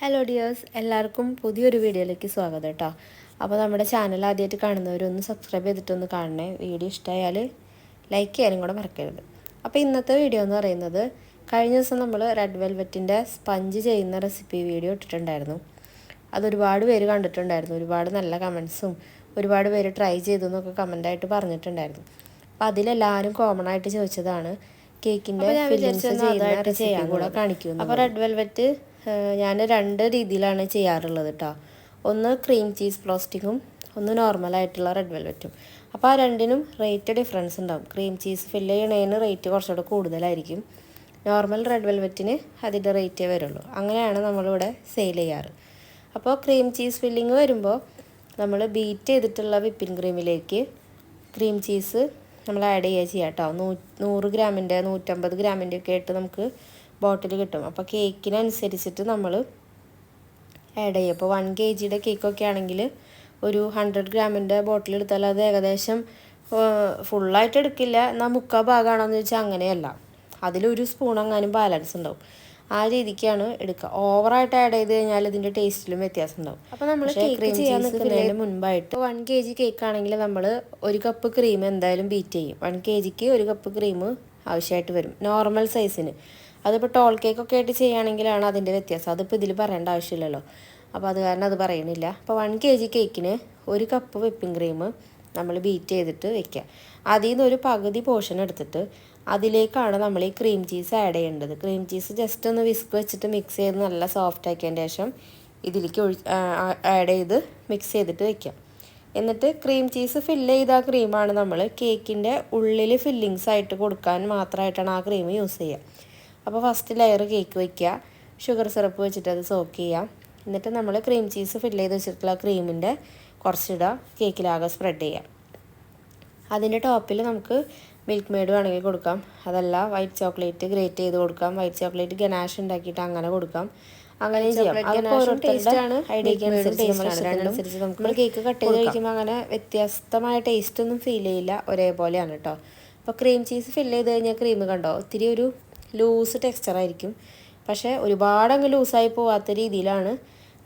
Hello dears എല്ലാവർക്കും പുതിയൊരു വീഡിയോയിലേക്ക് സ്വാഗതം കേട്ടോ. അപ്പോൾ നമ്മുടെ ചാനൽ ആദ്യമായിട്ട് കാണുന്നവരൊന്ന് സബ്സ്ക്രൈബ് ചെയ്തിട്ടൊന്ന് കാണണേ. വീഡിയോ ഇഷ്ടമായാൽ ലൈക്ക് ചെയ്യാനും കൂടെ മറക്കരുത്. അപ്പോൾ ഇന്നത്തെ വീഡിയോ എന്ന് പറയുന്നത് കഴിഞ്ഞ ദിവസം നമ്മൾ റെഡ് വെൽവെറ്റിന്റെ സ്പഞ്ച് ചെയ്യുന്ന റെസിപ്പി വീഡിയോ ഇട്ടിട്ടുണ്ടായിരുന്നു. അതൊരുപാട് പേര് കണ്ടിട്ടുണ്ടായിരുന്നു. ഒരുപാട് നല്ല കമൻസും ഒരുപാട് പേര് ട്രൈ ചെയ്തു എന്നൊക്കെ കമന്റായിട്ട് പറഞ്ഞിട്ടുണ്ടായിരുന്നു. അപ്പോൾ അതിലെല്ലാവരും കോമൺ ആയിട്ട് ചോദിച്ചതാണ് കേക്കിന്റെ ഫില്ലിങ്സ് ചെയ്യുന്ന റെസിപ്പി കൂടെ കാണിക്കുന്നു അപ്പോൾ റെഡ് വെൽവെറ്റ് ഞാൻ രണ്ട് രീതിയിലാണ് ചെയ്യാറുള്ളത് കേട്ടോ ഒന്ന് ക്രീം ചീസ് ഫ്രോസ്റ്റിങ്ങും ഒന്ന് നോർമലായിട്ടുള്ള റെഡ് വെൽവെറ്റും അപ്പോൾ ആ രണ്ടിനും റേറ്റ് ഡിഫറൻസ് ഉണ്ടാവും. ക്രീം ചീസ് ഫില്ല് ചെയ്യണതിന് റേറ്റ് കുറച്ചുകൂടെ കൂടുതലായിരിക്കും. നോർമൽ റെഡ് വെൽവെറ്റിന് അതിന്റെ റേറ്റേ വരുള്ളൂ. അങ്ങനെയാണ് നമ്മളിവിടെ സെയിൽ ചെയ്യാറ്. അപ്പോൾ ക്രീം ചീസ് ഫില്ലിങ് വരുമ്പോൾ നമ്മൾ ബീറ്റ് ചെയ്തിട്ടുള്ള വിപ്പിംഗ് ക്രീമിലേക്ക് ക്രീം ചീസ് നമ്മൾ ആഡ് ചെയ്യുക ചെയ്യാം കേട്ടോ നൂ നൂറ് ഗ്രാമിന്റെ നൂറ്റമ്പത് ഗ്രാമിന്റെ ഒക്കെ ആയിട്ട് നമുക്ക് ബോട്ടിൽ കിട്ടും. അപ്പോൾ കേക്കിനനുസരിച്ചിട്ട് നമ്മൾ ആഡ് ചെയ്യും. അപ്പോൾ വൺ കെ ജിയുടെ കേക്കൊക്കെ ആണെങ്കിൽ ഒരു ഹൺഡ്രഡ് ഗ്രാമിന്റെ ബോട്ടിൽ എടുത്താൽ അത് ഏകദേശം ഫുള്ളായിട്ട് എടുക്കില്ല. എന്നാൽ മുക്കാൽ ഭാഗമാണോന്ന് ചോദിച്ചാൽ അങ്ങനെയല്ല. അതിലൊരു സ്പൂൺ എങ്ങാനും ബാലൻസ് ഉണ്ടാവും. ആ രീതിക്കാണ് എടുക്കുക. ഓവറായിട്ട് ആഡ് ചെയ്ത് കഴിഞ്ഞാൽ ഇതിന്റെ ടേസ്റ്റിലും വ്യത്യാസം ഉണ്ടാവും അപ്പോൾ നമ്മൾ കേക്ക് ചെയ്യാൻ നിൽക്കുന്നതിന് മുൻപായിട്ട് വൺ കെ ജി കേക്ക് ആണെങ്കിൽ നമ്മൾ ഒരു കപ്പ് ക്രീം എന്തായാലും ബീറ്റ് ചെയ്യും. വൺ കെ ജിക്ക് ഒരു കപ്പ് ക്രീം ആവശ്യമായിട്ട് വരും. നോർമൽ സൈസിന് അതിപ്പോൾ ടോൾ കേക്കൊക്കെ ആയിട്ട് ചെയ്യുകയാണെങ്കിലാണ് അതിന്റെ വ്യത്യാസം. അതിപ്പോൾ ഇതിൽ പറയേണ്ട ആവശ്യമില്ലല്ലോ. അപ്പോൾ അത് കാരണം അത് പറയണില്ല അപ്പോൾ വൺ കെ ജി കേക്കിന് ഒരു കപ്പ് വെപ്പിംഗ് ക്രീം നമ്മൾ ബീറ്റ് ചെയ്തിട്ട് വെക്കുക. അതിൽ നിന്ന് ഒരു പകുതി പോർഷൻ എടുത്തിട്ട് അതിലേക്കാണ് നമ്മൾ ഈ ക്രീം ചീസ് ആഡ് ചെയ്യേണ്ടത്. ക്രീം ചീസ് ജസ്റ്റ് ഒന്ന് വിസ്ക് വെച്ചിട്ട് മിക്സ് ചെയ്ത് നല്ല സോഫ്റ്റ് ആക്കിയതിന് ശേഷം ഇതിലേക്ക് ഒഴി ആഡ് ചെയ്ത് മിക്സ് ചെയ്തിട്ട് വെക്കാം എന്നിട്ട് ക്രീം ചീസ് ഫില്ല് ചെയ്ത ആ ക്രീമാണ് നമ്മൾ കേക്കിന്റെ ഉള്ളിൽ ഫില്ലിങ്സ് ആയിട്ട് കൊടുക്കാൻ മാത്രമായിട്ടാണ് ആ ക്രീം യൂസ് ചെയ്യുക. അപ്പോൾ ഫസ്റ്റ് ലെയർ കേക്ക് വയ്ക്കുക ഷുഗർ സിറപ്പ് വെച്ചിട്ട് അത് സോക്ക് ചെയ്യാം എന്നിട്ട് നമ്മൾ ക്രീം ചീസ് ഫില്ല് ചെയ്ത് വെച്ചിട്ടുള്ള ക്രീമിന്റെ കുറച്ചിടുക കേക്കിലാകെ സ്പ്രെഡ് ചെയ്യാം അതിന്റെ ടോപ്പിൽ നമുക്ക് മിൽക്ക് മെയ്ഡ് വേണമെങ്കിൽ കൊടുക്കാം. അതല്ല വൈറ്റ് ചോക്ലേറ്റ് ഗ്രേറ്റ് ചെയ്ത് കൊടുക്കാം. വൈറ്റ് ചോക്ലേറ്റ് ഗനാഷ് ഉണ്ടാക്കിയിട്ട് അങ്ങനെ കൊടുക്കാം. അങ്ങനെ നമ്മൾ കേക്ക് കട്ട് ചെയ്ത് കഴിക്കുമ്പോൾ അങ്ങനെ വ്യത്യസ്തമായ ടേസ്റ്റ് ഒന്നും ഫീൽ ചെയ്യില്ല. ഒരേപോലെയാണ് കേട്ടോ. അപ്പോൾ ക്രീം ചീസ് ഫില്ല് ചെയ്ത് കഴിഞ്ഞാൽ ക്രീം കണ്ടോ? ഒത്തിരി ഒരു ലൂസ് ടെക്സ്ചറായിരിക്കും പക്ഷേ ഒരുപാട് അങ്ങ് ലൂസായി പോവാത്ത രീതിയിലാണ്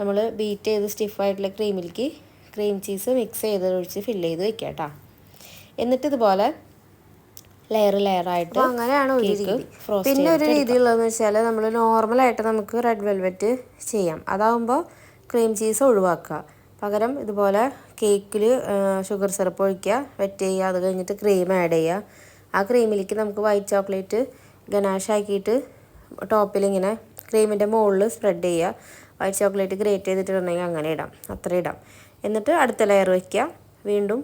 നമ്മൾ ബീറ്റ് ചെയ്ത് സ്റ്റിഫായിട്ടുള്ള ക്രീമിലേക്ക് ക്രീം ചീസ് മിക്സ് ചെയ്ത് ഒഴിച്ച് ഫില്ല് ചെയ്ത് വെക്കുക കേട്ടോ. എന്നിട്ട് ഇതുപോലെ ലെയർ ലെയർ ആയിട്ട് അങ്ങനെയാണ് ഒരു രീതി. പിന്നെ ഒരു രീതി ഉള്ളതെന്ന് വെച്ചാൽ നമ്മൾ നോർമലായിട്ട് നമുക്ക് റെഡ് വെൽവെറ്റ് ചെയ്യാം. അതാവുമ്പോൾ ക്രീം ചീസ് ഒഴിവാക്കുക. പകരം ഇതുപോലെ കേക്കിൽ ഷുഗർ സിറപ്പ് ഒഴിക്കുക വെറ്റ് ചെയ്യുക അത് കഴിഞ്ഞിട്ട് ക്രീം ആഡ് ചെയ്യുക. ആ ക്രീമിലേക്ക് നമുക്ക് വൈറ്റ് ചോക്ലേറ്റ് ഗനാഷ് ടോപ്പിലിങ്ങനെ ടോപ്പിൽ ഇങ്ങനെ ക്രീമിന്റെ മുകളിൽ സ്പ്രെഡ് ചെയ്യുക. വൈറ്റ് ചോക്ലേറ്റ് ഗ്രേറ്റ് ചെയ്തിട്ടുണ്ടെങ്കിൽ അങ്ങനെ ഇടാം. അത്ര ഇടാം. എന്നിട്ട് അടുത്ത ലെയർ വയ്ക്കുക വീണ്ടും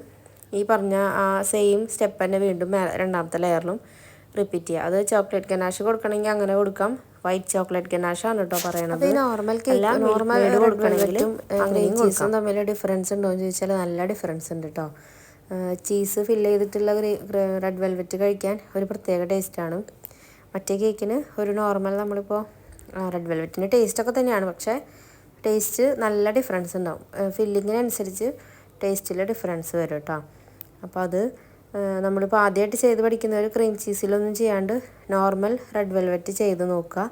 ഈ പറഞ്ഞ ആ സെയിം സ്റ്റെപ്പ് തന്നെ വീണ്ടും രണ്ടാമത്തെ ലെയറിലും റിപ്പീറ്റ് ചെയ്യുക. അത് ചോക്ലേറ്റ് ഗനാഷ് കൊടുക്കണമെങ്കിൽ അങ്ങനെ കൊടുക്കാം. വൈറ്റ് ചോക്ലേറ്റ് ഗനാഷാണ് കേട്ടോ പറയണത്. നോർമൽ കേക്ക് നോർമൽ കൊടുക്കണമെങ്കിലും ചീസും തമ്മിൽ ഡിഫറൻസ് ഉണ്ടോ എന്ന് ചോദിച്ചാൽ നല്ല ഡിഫറൻസ് ഉണ്ട് കേട്ടോ ചീസ് ഫില്ല് ചെയ്തിട്ടുള്ള റെഡ് വെൽവെറ്റ് കഴിക്കാൻ ഒരു പ്രത്യേക ടേസ്റ്റാണ് മറ്റേ കേക്കിന് ഒരു നോർമൽ നമ്മളിപ്പോൾ റെഡ് വെൽവെറ്റിന്റെ ടേസ്റ്റൊക്കെ തന്നെയാണ്. പക്ഷേ ടേസ്റ്റ് നല്ല ഡിഫറൻസ് ഉണ്ടാവും. ഫില്ലിങ്ങിനനുസരിച്ച് ടേസ്റ്റിൽ ഡിഫറൻസ് വരും കേട്ടോ. അപ്പോൾ അത് നമ്മളിപ്പോൾ ആദ്യമായിട്ട് ചെയ്ത് പഠിക്കുന്നവർ ക്രീം ചീസിലൊന്നും ചെയ്യാണ്ട് നോർമൽ റെഡ് വെൽവെറ്റ് ചെയ്ത് നോക്കുക.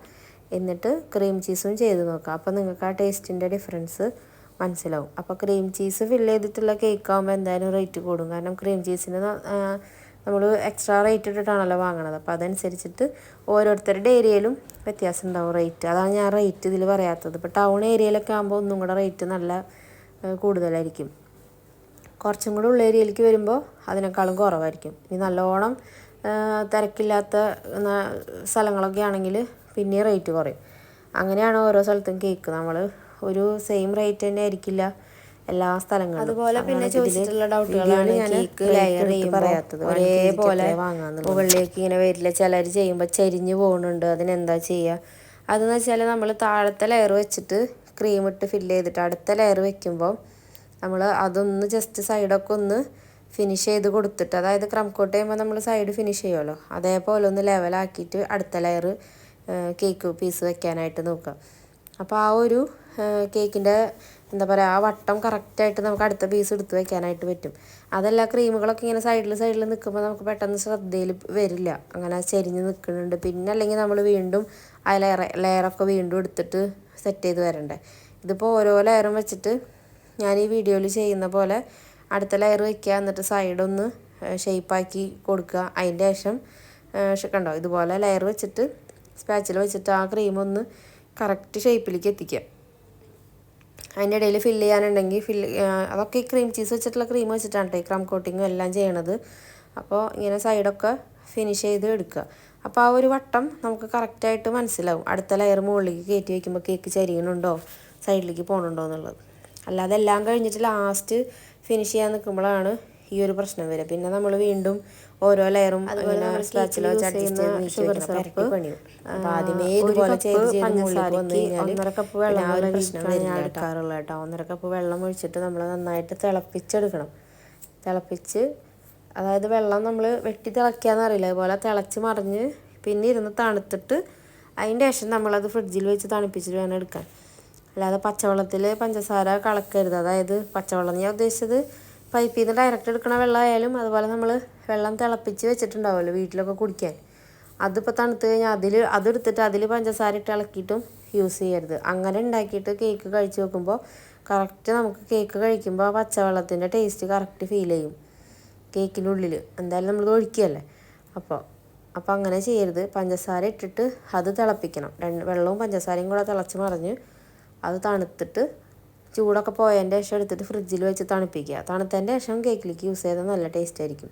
എന്നിട്ട് ക്രീം ചീസും ചെയ്ത് നോക്കുക. അപ്പോൾ നിങ്ങൾക്ക് ആ ടേസ്റ്റിന്റെ ഡിഫറൻസ് മനസ്സിലാവും. അപ്പോൾ ക്രീം ചീസ് ഫില്ല് ചെയ്തിട്ടുള്ള കേക്ക് ആകുമ്പോൾ എന്തായാലും റേറ്റ് കൂടും. കാരണം ക്രീം ചീസിന് നമ്മൾ എക്സ്ട്രാ റേറ്റ് ഇട്ടിട്ടാണല്ലോ വാങ്ങണത്. അപ്പോൾ അതനുസരിച്ചിട്ട് ഓരോരുത്തരുടെ ഏരിയയിലും വ്യത്യാസം ഉണ്ടാവും റേറ്റ് അതാണ് ഞാൻ റേറ്റ് ഇതിൽ പറയാത്തത്. ഇപ്പോൾ ടൗൺ ഏരിയയിലൊക്കെ ആകുമ്പോൾ ഒന്നും കൂടെ റേറ്റ് നല്ല കൂടുതലായിരിക്കും. കുറച്ചും കൂടെ ഉള്ള ഏരിയയിലേക്ക് വരുമ്പോൾ അതിനേക്കാളും കുറവായിരിക്കും. ഇനി നല്ലോണം തിരക്കില്ലാത്ത സ്ഥലങ്ങളൊക്കെ ആണെങ്കിൽ പിന്നെ റേറ്റ് കുറയും. അങ്ങനെയാണ് ഓരോ സ്ഥലത്തും കേക്ക്. നമ്മൾ ഒരു സെയിം റേറ്റ് തന്നെ ആയിരിക്കില്ല. എല്ലാ സ്ഥലങ്ങളും അതുപോലെ പിന്നെ ചോദിച്ചിട്ടുള്ള ഡൗട്ടുകളാണ് കേക്ക് ലെയർ പറയാത്തത് ഒരേപോലെ മുകളിലേക്ക് ഇങ്ങനെ വരില്ല. ചിലർ ചെയ്യുമ്പോൾ ചരിഞ്ഞു പോകുന്നുണ്ട് അതിനെന്താ ചെയ്യുക അതെന്ന് വെച്ചാൽ നമ്മൾ താഴത്തെ ലെയർ വെച്ചിട്ട് ക്രീം ഇട്ട് ഫില്ല് ചെയ്തിട്ട് അടുത്ത ലെയർ വെക്കുമ്പോൾ നമ്മൾ അതൊന്ന് ജസ്റ്റ് സൈഡൊക്കെ ഒന്ന് ഫിനിഷ് ചെയ്ത് കൊടുത്തിട്ട് അതായത് ക്രം കോട്ട് ചെയ്യുമ്പോൾ നമ്മൾ സൈഡ് ഫിനിഷ് ചെയ്യുമല്ലോ അതേപോലെ ഒന്ന് ലെവലാക്കിയിട്ട് അടുത്ത ലെയർ കേക്ക് പീസ് വെക്കാനായിട്ട് നോക്കുക. അപ്പോൾ ആ ഒരു കേക്കിന്റെ എന്താ പറയുക ആ വട്ടം കറക്റ്റായിട്ട് നമുക്ക് അടുത്ത പീസ് എടുത്ത് വെക്കാനായിട്ട് പറ്റും. അതല്ല ക്രീമുകളൊക്കെ ഇങ്ങനെ സൈഡിൽ സൈഡിൽ നിൽക്കുമ്പോൾ നമുക്ക് പെട്ടെന്ന് ശ്രദ്ധയിൽ വരില്ല. അങ്ങനെ ചെരിഞ്ഞ് നിൽക്കുന്നുണ്ട് പിന്നെ അല്ലെങ്കിൽ നമ്മൾ വീണ്ടും ആ ലെയർ ലെയറൊക്കെ വീണ്ടും എടുത്തിട്ട് സെറ്റ് ചെയ്ത് വരണ്ടേ. ഇതിപ്പോൾ ഓരോ ലെയറും വെച്ചിട്ട് ഞാൻ ഈ വീഡിയോയിൽ ചെയ്യുന്ന പോലെ അടുത്ത ലെയർ വയ്ക്കുക എന്നിട്ട് സൈഡൊന്ന് ഷേപ്പാക്കി കൊടുക്കുക. അതിന്റെ ശേഷം കണ്ടോ? ഇതുപോലെ ലെയർ വെച്ചിട്ട് സ്പാച്ചിൽ വെച്ചിട്ട് ആ ക്രീം ഒന്ന് കറക്റ്റ് ഷേപ്പിലേക്ക് എത്തിക്കുക. അതിന്റെ ഇടയിൽ ഫില്ല് ചെയ്യാനുണ്ടെങ്കിൽ ഫില്ല് അതൊക്കെ ഈ ക്രീം ചീസ് വെച്ചിട്ടുള്ള ക്രീം വെച്ചിട്ടാണ് കേട്ടോ ഈ ക്രം കോട്ടിങ്ങും എല്ലാം ചെയ്യണത്. അപ്പോൾ ഇങ്ങനെ സൈഡൊക്കെ ഫിനിഷ് ചെയ്ത് എടുക്കുക. അപ്പോൾ ആ ഒരു വട്ടം നമുക്ക് കറക്റ്റായിട്ട് മനസ്സിലാവും. അടുത്ത ലെയർ മുകളിലേക്ക് കയറ്റി വയ്ക്കുമ്പോൾ കേക്ക് ചരിയണുണ്ടോ സൈഡിലേക്ക് പോകണുണ്ടോ എന്നുള്ളത്. അല്ലാതെ എല്ലാം കഴിഞ്ഞിട്ട് ലാസ്റ്റ് ഫിനിഷ് ചെയ്യാൻ നിൽക്കുമ്പോഴാണ് ഈ ഒരു പ്രശ്നം വരിക പിന്നെ നമ്മൾ വീണ്ടും ഓരോ ലെയറും സ്പാച്ചിലോ ഒന്നര കപ്പ് വെള്ളം എടുക്കാറുള്ള കേട്ടോ. ഒന്നര കപ്പ് വെള്ളം ഒഴിച്ചിട്ട് നമ്മൾ നന്നായിട്ട് തിളപ്പിച്ചെടുക്കണം. തിളപ്പിച്ച് അതായത് വെള്ളം നമ്മൾ വെട്ടി തിളയ്ക്കാന്ന് അറിയില്ല. അതുപോലെ തിളച്ച് മറിഞ്ഞ് പിന്നെ ഇരുന്ന് തണുത്തിട്ട് അതിന്റെ ശേഷം നമ്മളത് ഫ്രിഡ്ജിൽ വെച്ച് തണുപ്പിച്ചിട്ട് വേണം എടുക്കാൻ. അല്ലാതെ പച്ചവെള്ളത്തിൽ പഞ്ചസാര കളക്കരുത് അതായത് പച്ചവെള്ളം ഞാൻ ഉദ്ദേശിച്ചത് പൈപ്പിൽ നിന്ന് ഡയറക്റ്റ് എടുക്കണ വെള്ളമായാലും അതുപോലെ നമ്മൾ വെള്ളം തിളപ്പിച്ച് വെച്ചിട്ടുണ്ടാവുമല്ലോ വീട്ടിലൊക്കെ കുടിക്കാൻ. അതിപ്പോൾ തണുത്ത് കഴിഞ്ഞാൽ അതിൽ അതെടുത്തിട്ട് അതിൽ പഞ്ചസാര ഇട്ട് ഇളക്കിയിട്ടും യൂസ് ചെയ്യരുത്. അങ്ങനെ ഉണ്ടാക്കിയിട്ട് കേക്ക് കഴിച്ച് നോക്കുമ്പോൾ കറക്റ്റ് നമുക്ക് കേക്ക് കഴിക്കുമ്പോൾ ആ പച്ചവെള്ളത്തിന്റെ ടേസ്റ്റ് കറക്റ്റ് ഫീൽ ചെയ്യും. കേക്കിന്റെ ഉള്ളിൽ എന്തായാലും നമ്മൾ ഒഴിക്കുകയല്ലേ അപ്പോൾ അപ്പോൾ അങ്ങനെ ചെയ്യരുത്. പഞ്ചസാര ഇട്ടിട്ട് അത് തിളപ്പിക്കണം. രണ്ട് വെള്ളവും പഞ്ചസാരയും കൂടെ തിളച്ച് മറിഞ്ഞ് അത് തണുത്തിട്ട് ചൂടൊക്കെ പോയതിന്റെ ശേഷം എടുത്തിട്ട് ഫ്രിഡ്ജിൽ വെച്ച് തണുപ്പിക്കുക. തണുത്തതിന്റെ ശേഷം കേക്കിലേക്ക് യൂസ് ചെയ്താൽ നല്ല ടേസ്റ്റ് ആയിരിക്കും.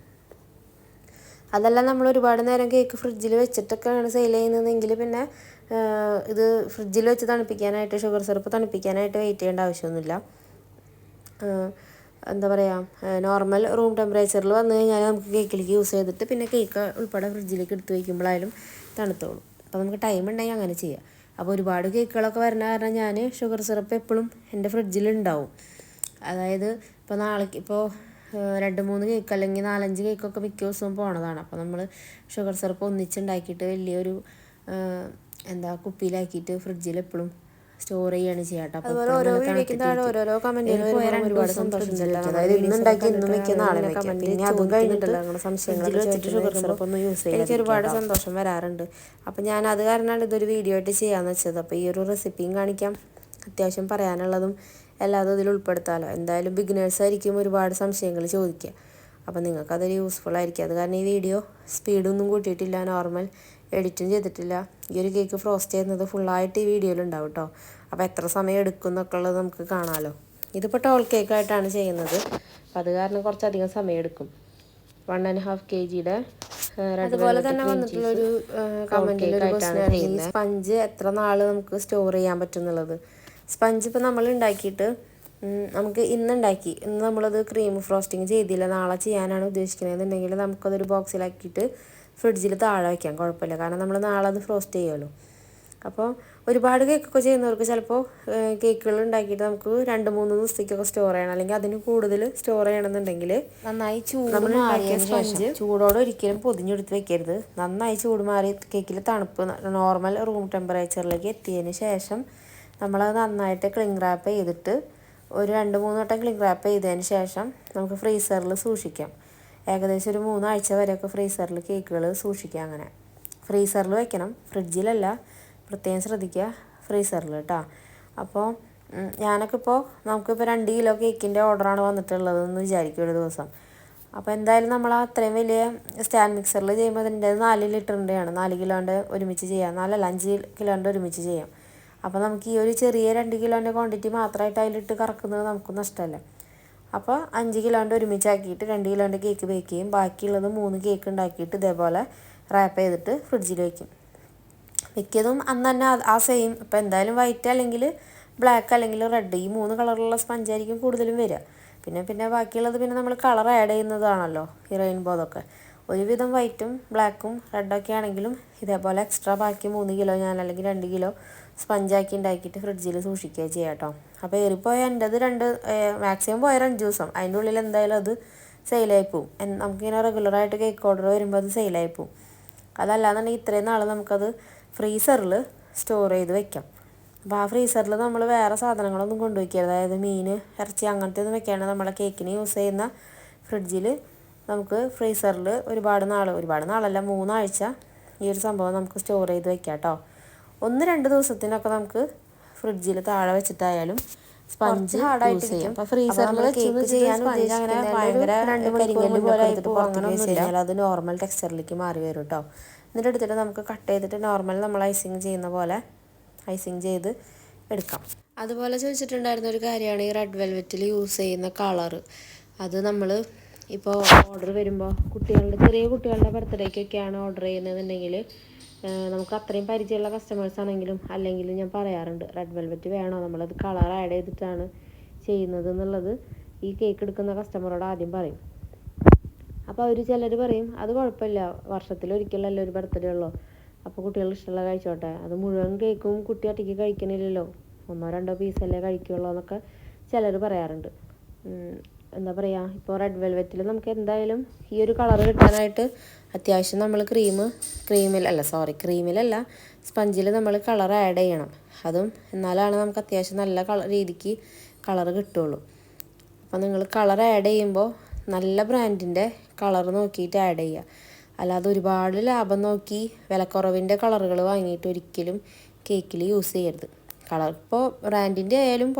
അതല്ല നമ്മൾ ഒരുപാട് നേരം കേക്ക് ഫ്രിഡ്ജിൽ വെച്ചിട്ടൊക്കെയാണ് സെയിൽ ചെയ്യുന്നതെങ്കിൽ പിന്നെ ഇത് ഫ്രിഡ്ജിൽ വെച്ച് തണുപ്പിക്കാനായിട്ട് ഷുഗർ സിറപ്പ് തണുപ്പിക്കാനായിട്ട് വെയിറ്റ് ചെയ്യേണ്ട ആവശ്യമൊന്നുമില്ല. എന്താ പറയുക നോർമൽ റൂം ടെമ്പറേച്ചറിൽ വന്നു കഴിഞ്ഞാൽ നമുക്ക് കേക്കിലേക്ക് യൂസ് ചെയ്തിട്ട് പിന്നെ കേക്ക് ഉൾപ്പെടെ ഫ്രിഡ്ജിലേക്ക് എടുത്ത് വയ്ക്കുമ്പോഴായാലും തണുത്തോളും. അപ്പോൾ നമുക്ക് ടൈം ഉണ്ടെങ്കിൽ അങ്ങനെ ചെയ്യാം. അപ്പോൾ ഒരുപാട് കേക്കുകളൊക്കെ വരുന്ന കാരണം ഞാൻ ഷുഗർ സിറപ്പ് എപ്പോഴും എന്റെ ഫ്രിഡ്ജിലുണ്ടാവും അതായത് ഇപ്പോൾ നാളെ ഇപ്പോൾ രണ്ട് മൂന്ന് കേക്ക് അല്ലെങ്കിൽ നാലഞ്ച് കേക്കൊക്കെ മിക്ക ദിവസവും പോണതാണ്. അപ്പോൾ നമ്മൾ ഷുഗർ സിറപ്പ് ഒന്നിച്ചുണ്ടാക്കിയിട്ട് വലിയൊരു എന്താ കുപ്പിയിലാക്കിയിട്ട് ഫ്രിഡ്ജിൽ എപ്പോഴും സ്റ്റോർ ചെയ്യാണ് ചെയ്യാട്ടോ അതായത് ഇന്ന് ഉണ്ടാക്കി ഇന്നും വെക്കുന്ന നാളെ പിന്നെ അതും കഴിഞ്ഞിട്ടല്ല അങ്ങനെ സംശയങ്ങൾ വെച്ചിട്ട് ഷുഗർ സിറപ്പ് ഒന്നും യൂസ് ചെയ്യാം എനിക്ക് ഒരുപാട് സന്തോഷം വരാറുണ്ട്. അപ്പം ഞാൻ അത് കാരണമാണ് ഇതൊരു വീഡിയോ ആയിട്ട് ചെയ്യാന്ന് വെച്ചത്. അപ്പോൾ ഈ ഒരു റെസിപ്പിയും കാണിക്കാം. അത്യാവശ്യം പറയാനുള്ളതും എല്ലാതും ഇതിൽ ഉൾപ്പെടുത്താമല്ലോ എന്തായാലും ബിഗിനേഴ്സ് ആയിരിക്കും ഒരുപാട് സംശയങ്ങൾ ചോദിക്കുക. അപ്പോൾ നിങ്ങൾക്കതൊരു യൂസ്ഫുൾ ആയിരിക്കും. അത് കാരണം ഈ വീഡിയോ സ്പീഡൊന്നും കൂട്ടിയിട്ടില്ല. നോർമൽ എഡിറ്റും ചെയ്തിട്ടില്ല. ഈ ഒരു കേക്ക് ഫ്രോസ്റ്റ് ചെയ്യുന്നത് ഫുള്ളായിട്ട് ഈ വീഡിയോയിൽ ഉണ്ടാവും കേട്ടോ അപ്പോൾ എത്ര സമയം എടുക്കും എന്നൊക്കെ ഉള്ളത് നമുക്ക് കാണാമല്ലോ ഇതിപ്പോൾ ടോൾ കേക്കായിട്ടാണ് ചെയ്യുന്നത്. അപ്പം അത് കാരണം കുറച്ചധികം സമയം എടുക്കും. വൺ ആൻഡ് ഹാഫ് കെ ജിയുടെ അതുപോലെ തന്നെ വന്നിട്ടുള്ളൊരു കമന്റിൽ സ്പഞ്ച് എത്ര നാൾ നമുക്ക് സ്റ്റോർ ചെയ്യാൻ പറ്റും എന്നുള്ളത്. സ്പഞ്ച് ഇപ്പോൾ നമ്മൾ ഉണ്ടാക്കിയിട്ട് നമുക്ക് ഇന്ന് ഉണ്ടാക്കി. ഇന്ന് നമ്മളത് ക്രീം ഫ്രോസ്റ്റിങ് ചെയ്തില്ല. നാളെ ചെയ്യാനാണ് ഉദ്ദേശിക്കുന്നത്. ഉദ്ദേശിക്കുന്നതെന്നുണ്ടെങ്കിൽ നമുക്കതൊരു ബോക്സിലാക്കിയിട്ട് ഫ്രിഡ്ജിൽ താഴെ വയ്ക്കാം കുഴപ്പമില്ല. കാരണം നമ്മൾ നാളെ അത് ഫ്രോസ്റ്റ് ചെയ്യുമല്ലോ. അപ്പോൾ ഒരുപാട് കേക്കൊക്കെ ചെയ്യുന്നവർക്ക് ചിലപ്പോൾ കേക്കുകൾ ഉണ്ടാക്കിയിട്ട് നമുക്ക് രണ്ട് മൂന്ന് ദിവസത്തേക്കൊക്കെ സ്റ്റോർ ചെയ്യണം. അല്ലെങ്കിൽ അതിന് കൂടുതൽ സ്റ്റോർ ചെയ്യണമെന്നുണ്ടെങ്കിൽ നന്നായി ചൂട് മാറിയ സ്പഞ്ച് ചൂടോടെ ഒരിക്കലും പൊതിഞ്ഞെടുത്ത് വെക്കരുത്. നന്നായി ചൂട് മാറി കേക്കിൽ തണുപ്പ് നോർമൽ റൂം ടെമ്പറേച്ചറിലേക്ക് എത്തിയതിന് ശേഷം നമ്മളത് നന്നായിട്ട് ക്ലിങ് റാപ്പ് ചെയ്തിട്ട് ഒരു രണ്ട് മൂന്ന് വട്ടം ക്ലിങ് റാപ്പ് ചെയ്തതിന് ശേഷം നമുക്ക് ഫ്രീസറിൽ സൂക്ഷിക്കാം. ഏകദേശം ഒരു മൂന്നാഴ്ച വരെയൊക്കെ ഫ്രീസറിൽ കേക്കുകൾ സൂക്ഷിക്കുക അങ്ങനെ. ഫ്രീസറിൽ വെക്കണം. ഫ്രിഡ്ജിലല്ല. പ്രത്യേകം ശ്രദ്ധിക്കുക ഫ്രീസറിൽ കേട്ടോ. അപ്പോൾ ഞാനൊക്കെ ഇപ്പോൾ നമുക്കിപ്പോൾ രണ്ട് കിലോ കേക്കിന്റെ ഓർഡറാണ് വന്നിട്ടുള്ളതെന്ന് വിചാരിക്കും ഒരു ദിവസം. അപ്പോൾ എന്തായാലും നമ്മൾ അത്രയും വലിയ സ്റ്റാൻഡ് മിക്സറിൽ ചെയ്യുമ്പോൾ അതിന്റെ നാല് ലിറ്ററിന്റെയാണ്. നാല് കിലോന്റെ ഒരുമിച്ച് ചെയ്യാം. നാലല്ല അഞ്ച് കിലോന്റെ ഒരുമിച്ച് ചെയ്യാം. അപ്പോൾ നമുക്ക് ഈ ഒരു ചെറിയ രണ്ട് കിലോന്റെ ക്വാണ്ടിറ്റി മാത്രമായിട്ട് അതിലിട്ട് കറക്കുന്നത് നമുക്ക് നഷ്ടമല്ലേ? അപ്പോൾ അഞ്ച് കിലോന്റെ ഒരുമിച്ചാക്കിയിട്ട് രണ്ട് കിലോന്റെ കേക്ക് ബേക്ക് ചെയ്യും. ബാക്കിയുള്ളത് മൂന്ന് കേക്ക് ഉണ്ടാക്കിയിട്ട് ഇതേപോലെ റാപ്പ് ചെയ്തിട്ട് ഫ്രിഡ്ജിൽ വയ്ക്കും മിക്കതും അന്ന് തന്നെ ആ സെയിം ഇപ്പോൾ എന്തായാലും വൈറ്റ് അല്ലെങ്കിൽ ബ്ലാക്ക് അല്ലെങ്കിൽ റെഡ് ഈ മൂന്ന് കളറുള്ള സ്പഞ്ചായിരിക്കും കൂടുതലും വരിക. പിന്നെ പിന്നെ ബാക്കിയുള്ളത് പിന്നെ നമ്മൾ കളർ ആഡ് ചെയ്യുന്നതാണല്ലോ ഈ റെയിൻബോതൊക്കെ ഒരുവിധം വൈറ്റും ബ്ലാക്കും റെഡൊക്കെ ആണെങ്കിലും ഇതേപോലെ എക്സ്ട്രാ ബാക്കി മൂന്ന് കിലോ ഞാൻ അല്ലെങ്കിൽ രണ്ട് കിലോ സ്പഞ്ചാക്കി ഉണ്ടാക്കിയിട്ട് ഫ്രിഡ്ജിൽ സൂക്ഷിക്കുക ചെയ്യാം കേട്ടോ അപ്പോൾ ഏറിപ്പോയ എന്റെത് രണ്ട് മാക്സിമം പോയ രണ്ട് ദിവസം. അതിന്റെ ഉള്ളിൽ എന്തായാലും അത് സെയിലായി പോവും. നമുക്കിങ്ങനെ റെഗുലറായിട്ട് കേക്ക് ഓർഡർ വരുമ്പോൾ അത് സെയിലായി പോവും. അതല്ലാന്നുണ്ടെങ്കിൽ ഇത്രയും നാൾ നമുക്കത് ഫ്രീസറിൽ സ്റ്റോർ ചെയ്ത് വെക്കാം. അപ്പോൾ ആ ഫ്രീസറിൽ നമ്മൾ വേറെ സാധനങ്ങളൊന്നും കൊണ്ടുവയ്ക്കരുത്. അതായത് മീൻ ഇറച്ചി അങ്ങനത്തെ ഒന്നും വെക്കാണ്ട് നമ്മളെ കേക്കിന് യൂസ് ചെയ്യുന്ന ഫ്രിഡ്ജിൽ നമുക്ക് ഫ്രീസറിൽ ഒരുപാട് നാൾ ഒരുപാട് നാളല്ല മൂന്നാഴ്ച ഈ ഒരു സംഭവം നമുക്ക് സ്റ്റോർ ചെയ്ത് വെക്കാം കേട്ടോ ഒന്ന് രണ്ട് ദിവസത്തിനൊക്കെ നമുക്ക് ഫ്രിഡ്ജിൽ താഴെ വെച്ചിട്ടായാലും സ്പഞ്ച് യൂസ് ചെയ്യാം. അപ്പൊ ഫ്രീസറിൽ കേക്ക് ചെയ്യാൻ അങ്ങനെ ഭയങ്കര കരിങ്കല്ല് പോലെ അങ്ങനെ കഴിഞ്ഞാൽ അത് നോർമൽ ടെക്സ്ചറിലേക്ക് മാറി വരും കേട്ടോ എന്നിട്ട് എടുത്തിട്ട് നമുക്ക് കട്ട് ചെയ്തിട്ട് നോർമൽ നമ്മൾ ഐസിങ് ചെയ്യുന്ന പോലെ ഐസിങ് ചെയ്ത് എടുക്കാം. അതുപോലെ ചോദിച്ചിട്ടുണ്ടായിരുന്ന ഒരു കാര്യമാണ് ഈ റെഡ് വെൽവെറ്റിൽ യൂസ് ചെയ്യുന്ന കളറ് അത് നമ്മൾ ഇപ്പോൾ ഓർഡർ വരുമ്പോൾ കുട്ടികളുടെ ചെറിയ കുട്ടികളുടെ ബർത്ത്ഡേക്കൊക്കെയാണ് ഓർഡർ ചെയ്യുന്നതെന്നുണ്ടെങ്കിൽ നമുക്ക് അത്രയും പരിചയമുള്ള കസ്റ്റമേഴ്സ് ആണെങ്കിലും അല്ലെങ്കിൽ ഞാൻ പറയാറുണ്ട് റെഡ് വെൽവെറ്റ് വേണോ? നമ്മളത് കളർ ആഡ് ചെയ്തിട്ടാണ് ചെയ്യുന്നത് എന്നുള്ളത് ഈ കേക്ക് എടുക്കുന്ന കസ്റ്റമറോട് ആദ്യം പറയും. അപ്പോൾ അവർ ചിലർ പറയും അത് കുഴപ്പമില്ല വർഷത്തിൽ ഒരിക്കലല്ല ഒരു ബർത്ത്ഡേ ഉള്ളോ. അപ്പോൾ കുട്ടികൾ ഇഷ്ടമുള്ള കഴിച്ചോട്ടെ. അത് മുഴുവൻ കേക്കും കുട്ടി ഒറ്റയ്ക്ക് കഴിക്കണില്ലല്ലോ. ഒന്നോ രണ്ടോ പീസല്ലേ കഴിക്കുള്ളൂ എന്നൊക്കെ ചിലർ പറയാറുണ്ട്. എന്താ പറയുക ഇപ്പോൾ റെഡ് വെൽവെറ്റിൽ നമുക്ക് എന്തായാലും ഈ ഒരു കളർ കിട്ടാനായിട്ട് അത്യാവശ്യം നമ്മൾ ക്രീം ക്രീമിൽ അല്ല സോറി ക്രീമിലല്ല സ്പഞ്ചിൽ നമ്മൾ കളർ ആഡ് ചെയ്യണം. അതും എന്നാലാണ് നമുക്ക് അത്യാവശ്യം നല്ല കളർ രീതിക്ക് കളർ കിട്ടുള്ളൂ. അപ്പോൾ നിങ്ങൾ കളർ ആഡ് ചെയ്യുമ്പോൾ നല്ല ബ്രാൻഡിന്റെ കളർ നോക്കിയിട്ട് ആഡ് ചെയ്യുക. അല്ലാതെ ഒരുപാട് ലാഭം നോക്കി വിലക്കുറവിന്റെ കളറുകൾ വാങ്ങിയിട്ട് ഒരിക്കലും കേക്കിൽ യൂസ് ചെയ്യരുത്. കളർ ഇപ്പോൾ ബ്രാൻഡിന്റെ ആയാലും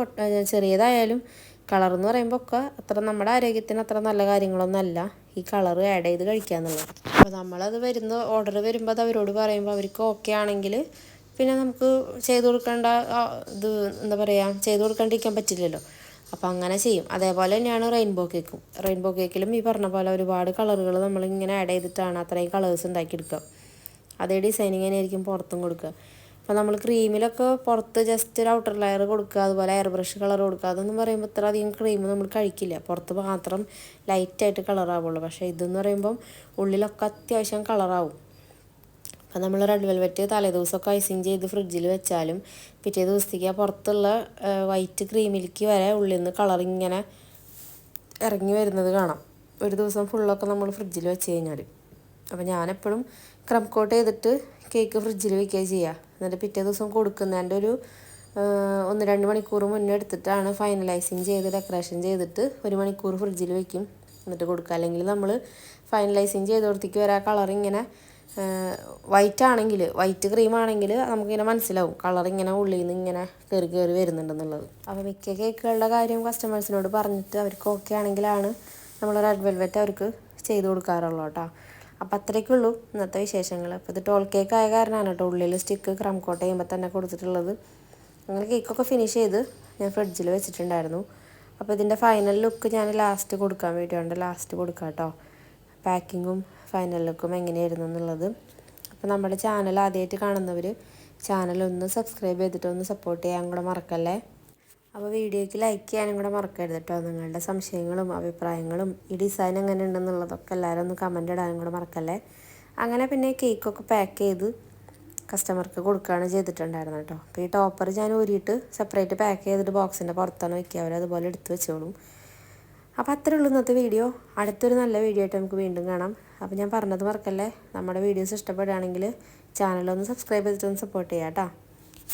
ചെറിയതായാലും കളർ എന്ന് പറയുമ്പോൾ ഒക്കെ അത്ര നമ്മുടെ ആരോഗ്യത്തിന് അത്ര നല്ല കാര്യങ്ങളൊന്നുമല്ല ഈ കളർ ആഡ് ചെയ്ത് കഴിക്കുക എന്നുള്ളത് അപ്പോൾ നമ്മളത് വരുന്ന ഓർഡർ വരുമ്പോൾ അത് അവരോട് പറയുമ്പോൾ അവർക്ക് ഓക്കെ ആണെങ്കിൽ പിന്നെ നമുക്ക് ചെയ്ത് കൊടുക്കേണ്ട ഇത് എന്താ പറയുക ചെയ്ത് കൊടുക്കാണ്ടിരിക്കാൻ പറ്റില്ലല്ലോ. അപ്പോൾ അങ്ങനെ ചെയ്യും. അതേപോലെ തന്നെയാണ് റെയിൻബോ കേക്കും റെയിൻബോ കേക്കിലും ഈ പറഞ്ഞ പോലെ ഒരുപാട് കളറുകൾ നമ്മളിങ്ങനെ ആഡ് ചെയ്തിട്ടാണ് അത്രയും കളേഴ്സ് ഉണ്ടാക്കിയെടുക്കുക. അതേ ഡിസൈനിങ് ആയിരിക്കും പുറത്തും കൊടുക്കുക. അപ്പോൾ നമ്മൾ ക്രീമിലൊക്കെ പുറത്ത് ജസ്റ്റ് ഒരു ഔട്ടർ ലെയർ കൊടുക്കുക അതുപോലെ എയർ ബ്രഷ് കളർ കൊടുക്കുക. അതൊന്നും പറയുമ്പോൾ ഇത്ര അധികം ക്രീം നമ്മൾ കഴിക്കില്ല. പുറത്ത് മാത്രം ലൈറ്റായിട്ട് കളറാവുള്ളൂ പക്ഷേ ഇതെന്ന് പറയുമ്പം ഉള്ളിലൊക്കെ അത്യാവശ്യം കളറാവും അപ്പോൾ നമ്മൾ റെഡ് വെൽവെറ്റ് തലേദിവസമൊക്കെ ഐസിങ് ചെയ്ത് ഫ്രിഡ്ജിൽ വെച്ചാലും പിറ്റേ ദിവസത്തേക്ക് ആ പുറത്തുള്ള വൈറ്റ് ക്രീമിലേക്ക് വരെ ഉള്ളിൽ നിന്ന് കളർ ഇങ്ങനെ ഇറങ്ങി വരുന്നത് കാണാം. ഒരു ദിവസം ഫുള്ളൊക്കെ നമ്മൾ ഫ്രിഡ്ജിൽ വെച്ച് കഴിഞ്ഞാൽ അപ്പോൾ ഞാനെപ്പോഴും ക്രം കോട്ട് ചെയ്തിട്ട് കേക്ക് ഫ്രിഡ്ജിൽ വെക്കുക ചെയ്യുക എന്നിട്ട് പിറ്റേ ദിവസം കൊടുക്കുന്നതിന്റെ ഒരു ഒന്ന് രണ്ട് മണിക്കൂർ മുന്നേ എടുത്തിട്ടാണ് ഫൈനലൈസിങ് ചെയ്ത് ഡെക്കറേഷൻ ചെയ്തിട്ട് ഒരു മണിക്കൂർ ഫ്രിഡ്ജിൽ വെക്കും. എന്നിട്ട് കൊടുക്കുക. അല്ലെങ്കിൽ നമ്മൾ ഫൈനലൈസിങ് ചെയ്തോടത്തേക്ക് വരെ. ആ കളർ ഇങ്ങനെ വൈറ്റ് ആണെങ്കിൽ വൈറ്റ് ക്രീം ആണെങ്കിൽ നമുക്കിങ്ങനെ മനസ്സിലാവും. കളർ ഇങ്ങനെ ഉള്ളിൽ നിന്ന് ഇങ്ങനെ കയറി കയറി വരുന്നുണ്ടെന്നുള്ളത്. അപ്പോൾ മിക്ക കേക്കുകളുടെ കാര്യം കസ്റ്റമേഴ്സിനോട് പറഞ്ഞിട്ട് അവർക്ക് ഓക്കെ ആണെങ്കിലാണ് നമ്മൾ റെഡ് വെൽവെറ്റ് അവർക്ക് ചെയ്ത് കൊടുക്കാറുള്ളൂ കേട്ടോ. അപ്പോൾ അത്രയ്ക്കുള്ളൂ ഇന്നത്തെ വിശേഷങ്ങൾ. അപ്പോൾ ഇത് ടോൾ കേക്ക് ആയ കാരണമാണ് കേട്ടോ ഉള്ളിൽ സ്റ്റിക്ക് ക്രം കോട്ട് ചെയ്യുമ്പോൾ തന്നെ കൊടുത്തിട്ടുള്ളത്. അങ്ങനെ കേക്കൊക്കെ ഫിനിഷ് ചെയ്ത് ഞാൻ ഫ്രിഡ്ജിൽ വെച്ചിട്ടുണ്ടായിരുന്നു. അപ്പോൾ ഇതിന്റെ ഫൈനൽ ലുക്ക് ഞാൻ ലാസ്റ്റ് കൊടുക്കാൻ വേണ്ടിയുണ്ട് ലാസ്റ്റ് കൊടുക്കാം കേട്ടോ പാക്കിങ്ങും ഫൈനൽ ലുക്കും എങ്ങനെയായിരുന്നു എന്നുള്ളത്. അപ്പോൾ നമ്മുടെ ചാനൽ ആദ്യമായിട്ട് കാണുന്നവർ ചാനൽ ഒന്ന് സബ്സ്ക്രൈബ് ചെയ്തിട്ട് ഒന്ന് സപ്പോർട്ട് ചെയ്യാൻ കൂടെ മറക്കല്ലേ? അപ്പോൾ വീഡിയോയ്ക്ക് ലൈക്ക് ചെയ്യാനും കൂടെ മറക്കരുത് കേട്ടോ നിങ്ങളുടെ സംശയങ്ങളും അഭിപ്രായങ്ങളും ഈ ഡിസൈൻ എങ്ങനെ ഉണ്ടെന്നുള്ളതൊക്കെ എല്ലാവരും ഒന്ന് കമന്റ് ഇടാനും കൂടെ മറക്കല്ലേ? അങ്ങനെ പിന്നെ കേക്കൊക്കെ പാക്ക് ചെയ്ത് കസ്റ്റമർക്ക് കൊടുക്കുകയാണ് ചെയ്തിട്ടുണ്ടായിരുന്നു കേട്ടോ അപ്പോൾ ഈ ടോപ്പർ ഞാൻ ഊരിയിട്ട് സെപ്പറേറ്റ് പാക്ക് ചെയ്തിട്ട് ബോക്സിന്റെ പുറത്താണ് വയ്ക്കുക അവർ അതുപോലെ എടുത്ത് വെച്ചോളും. അപ്പോൾ അത്രേ ഉള്ളൂ ഇന്നത്തെ വീഡിയോ അടുത്തൊരു നല്ല വീഡിയോ ആയിട്ട് നമുക്ക് വീണ്ടും കാണാം. അപ്പോൾ ഞാൻ പറഞ്ഞത് മറക്കല്ലേ? നമ്മുടെ വീഡിയോസ് ഇഷ്ടപ്പെടുകയാണെങ്കിൽ ചാനലൊന്ന് സബ്സ്ക്രൈബ് ചെയ്തിട്ടൊന്ന് സപ്പോർട്ട് ചെയ്യാം കേട്ടോ